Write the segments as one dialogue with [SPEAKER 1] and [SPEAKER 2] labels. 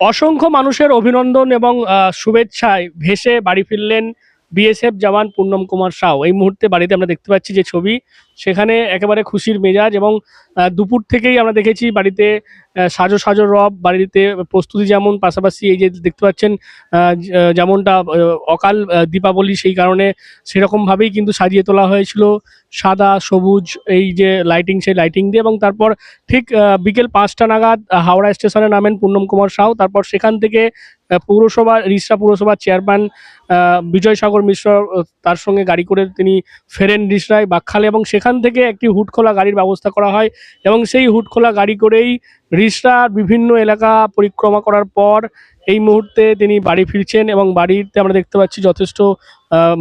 [SPEAKER 1] অসংখ্য মানুষের অভিনন্দন এবং শুভেচ্ছায় ভেসে বাড়ি ফিরলেন বিএসএফ জওয়ান পূর্ণম কুমার সাউ। এই মুহূর্তে বাড়িতে আমরা দেখতে পাচ্ছি যে ছবি সেখানে একেবারে খুশির মেজাজ এবং দুপুর থেকেই আমরা দেখেছি বাড়িতে সাজো সাজো রব, বাড়িতে প্রস্তুতি যেমন, পাশাপাশি এই যে দেখতে পাচ্ছেন যেমনটা অকাল দীপাবলি সেই কারণে সেরকমভাবেই কিন্তু সাজিয়ে তোলা হয়েছিল। সাদা, সবুজ, এই যে লাইটিং সেই লাইটিং দিয়ে এবং তারপর ঠিক বিকেল পাঁচটা নাগাদ হাওড়া স্টেশনে নামেন পূর্ণম কুমার সাউ। তারপর সেখান থেকে পৌরসভা, রিসরা পৌরসভার চেয়ারম্যান বিজয় সাগর মিশ্র, তার সঙ্গে গাড়ি করে তিনি ফেরেন রিসরায় বাকখালে এবং সেখান থেকে একটি হুটখোলা গাড়ির ব্যবস্থা করা হয় এবং সেই হুটখোলা গাড়ি করেই রিসরার বিভিন্ন এলাকা পরিক্রমা করার পর এই মুহূর্তে তিনি বাড়ি ফিরছেন এবং বাড়িতে আমরা দেখতে পাচ্ছি যথেষ্ট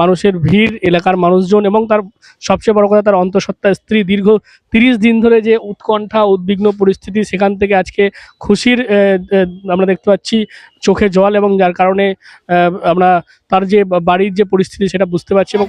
[SPEAKER 1] মানুষের ভিড়, এলাকার মানুষজন এবং তার সবচেয়ে বড় কথা তার অন্তঃসত্ত্বা স্ত্রী। দীর্ঘ তিরিশ দিন ধরে যে উৎকণ্ঠা, উদ্বিগ্ন পরিস্থিতি সেখান থেকে আজকে খুশির আমরা দেখতে পাচ্ছি চোখে জল এবং যার কারণে আমরা তার যে বাড়ির যে পরিস্থিতি সেটা বুঝতে পারছি এবং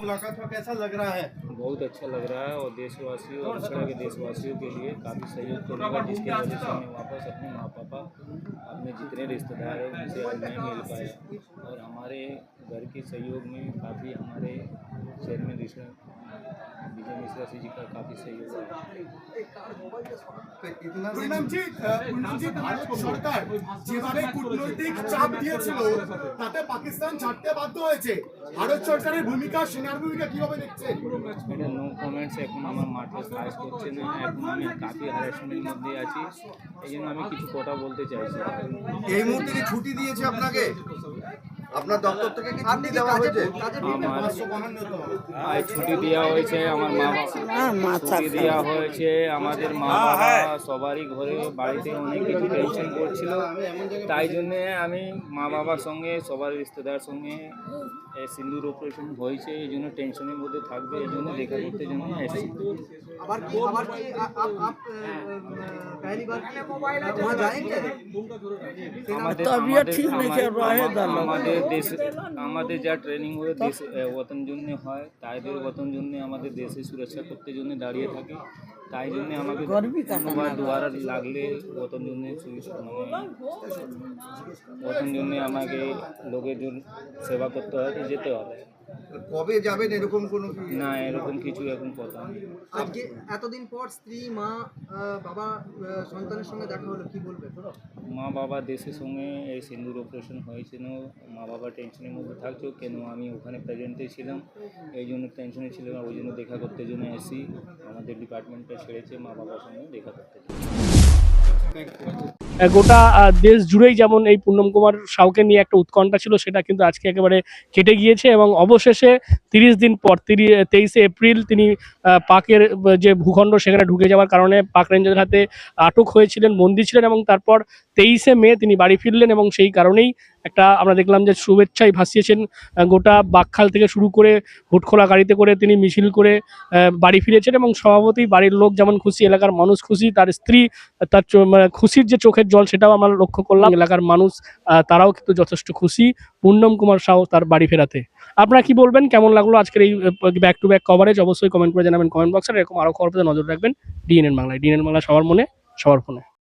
[SPEAKER 2] मुलाकात का कैसा लग रहा है?
[SPEAKER 3] बहुत अच्छा लग रहा है और देशवासियों और दूसरा के देशवासियों के लिए काफ़ी सहयोग तो मिला, जिसके वजह से हमें वापस अपने माँ पापा अपने जितने रिश्तेदार हैं, उनसे नहीं मिल पाए और हमारे घर के सहयोग में काफ़ी हमारे शहर में रिश्ता विजय मिश्रा जी जी का काफ़ी सहयोग है
[SPEAKER 2] तो इतना दिन
[SPEAKER 4] পূর্ণামজি আহ, পূর্ণামজি ভারত সরকার যেভাবে কূটনৈতিক চাপ দিয়েছিল তাতে পাকিস্তান ছাড়তে বাধ্য হয়েছে ভারত সরকারের ভূমিকা সেনার ভূমিকা কিভাবে দেখছেন
[SPEAKER 3] এটা নো কমেন্টস এখন আমার মাঠে কাজ করছে না এখন আমি কাফি হ্যারাসমেন্টের মধ্যে আছি এই জন্য আমি কিছু কথা বলতে চাইছি না।
[SPEAKER 2] এই মুহূর্তে কি ছুটি দিয়েছে আপনাকে আপনার দপ্তর থেকে কি ছুটি দেওয়া হয়েছে?
[SPEAKER 3] আমার ছুটি দেওয়া হয়েছে আমার মা বাবা ছুটি দেওয়া হয়েছে আমাদের মা বাবা সবারই ঘরে বাড়িতে অনেক কিছু টেনশন করছিল তাই জন্যে আমি মা বাবার সঙ্গে সবার রিশ্তেদার সঙ্গে সিন্দুর অপারেশন হয়েছে এই জন্য টেনশনের মধ্যে থাকবে এই জন্য দেখা করতে জন্য এসেছি।
[SPEAKER 5] আবার কি আবার
[SPEAKER 3] আমাদের দেশ আমাদের যা ট্রেনিং দেশ ওতন জন্য হয় তাইদের ওতন জন্য আমাদের দেশে সুরক্ষা করতে জন্য দাঁড়িয়ে থাকে। তাই জন্য আমাকে ধন্যবাদ দুয়ারা লাগলে ওতন জন্য মানে ওতন জন্য আমাকে লোকের জন্য সেবা করতে হয় যেতে হবে।
[SPEAKER 2] কবে যাবেন? এরকম কোনো
[SPEAKER 3] না এরকম কিছু এখন কথা নেই।
[SPEAKER 5] আজকে এতদিন পর স্ত্রী মা বাবা সন্তানের সঙ্গে দেখা হলো কি বলবে
[SPEAKER 3] মা বাবা দেশের সঙ্গে এই সিন্দুর অপারেশন হয়েছিল। মা বাবা টেনশনের মধ্যে থাকছো কেন আমি ওখানে প্রেজেন্টে ছিলাম? এই জন্য টেনশনে ছিলাম ওই জন্য দেখা করতে জন্য এসি আমাদের ডিপার্টমেন্টটা ছেড়েছে মা বাবার সঙ্গে দেখা করতে।
[SPEAKER 1] গোটা দেশ জুড়েই যেমন এই পূর্ণম কুমার সাউকে নিয়ে একটা উৎকণ্ঠা ছিল, সেটা কিন্তু আজকে একেবারে কেটে গিয়েছে এবং অবশেষে তিরিশ দিন পর তিরিশ তেইশে এপ্রিল তিনি পাকের যে ভূখণ্ড সেখানে ঢুকে যাওয়ার কারণে পাক রেঞ্জের হাতে আটক হয়েছিলেন, বন্দী ছিলেন এবং তারপর তেইশে মে তিনি বাড়ি ফিরলেন এবং সেই কারণেই একটা আমরা দেখলাম যে শুভেচ্ছাই ভাসিয়েছেন গোটা বাকখাল থেকে শুরু করে হুটখোলা গাড়িতে করে তিনি মিছিল করে বাড়ি ফিরেছেন এবং স্বভাবতই বাড়ির লোক যেমন খুশি, এলাকার মানুষ খুশি, তার স্ত্রী, তার মানে খুশির যে চোখের জল সেটাও আমরা লক্ষ্য করলাম। এলাকার মানুষ তারাও কিন্তু যথেষ্ট খুশি। পূর্ণম কুমার সাউ তার বাড়ি ফেরাতে। আপনারা কি বলবেন? কেমন লাগল আজকের এই ব্যাক টু ব্যাক কভারেজ অবশ্যই কমেন্ট করে জানাবেন। কমেন্ট বক্সে এরকম আরও খবর নজর রাখবেন। ডিএনএন বাংলায়। ডিএনএন বাংলা সবার মনে, সবার ফোনে।